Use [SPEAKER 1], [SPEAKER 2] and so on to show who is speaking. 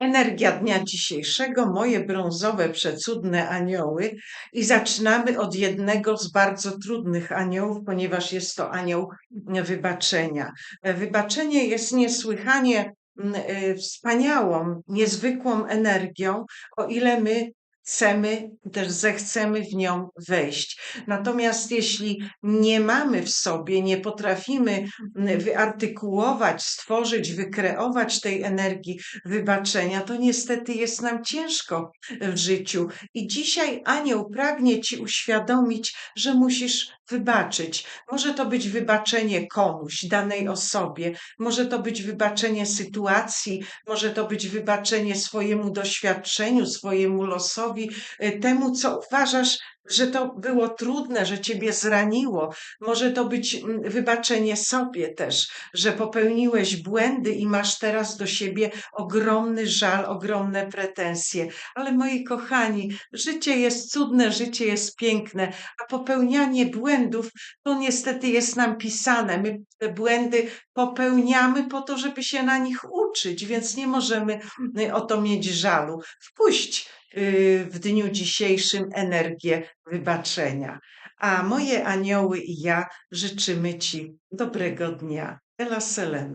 [SPEAKER 1] Energia dnia dzisiejszego, moje brązowe, przecudne anioły. I zaczynamy od jednego z bardzo trudnych aniołów, ponieważ jest to anioł wybaczenia. Wybaczenie jest niesłychanie mm, e, wspaniałą, niezwykłą energią, o ile my chcemy, też zechcemy w nią wejść. Natomiast jeśli nie mamy w sobie, nie potrafimy mm, wyartykułować, stworzyć, wykreować tej energii wybaczenia, to niestety jest nam ciężko w życiu. I dzisiaj anioł pragnie ci uświadomić, że musisz wybaczyć. Może to być wybaczenie komuś, danej osobie, może to być wybaczenie sytuacji, może to być wybaczenie swojemu doświadczeniu, swojemu losowi, y, temu, co uważasz, że to było trudne, że ciebie zraniło. Może to być mm, wybaczenie sobie też, że popełniłeś błędy i masz teraz do siebie ogromny żal, ogromne pretensje. Ale moi kochani, życie jest cudne, życie jest piękne, a popełnianie błędów to niestety jest nam pisane. My te błędy popełniamy po to, żeby się na nich uczyć, więc nie możemy y, o to mieć żalu. Wpuść w dniu dzisiejszym energię wybaczenia. A moje anioły i ja życzymy Ci dobrego dnia. Ela Selena.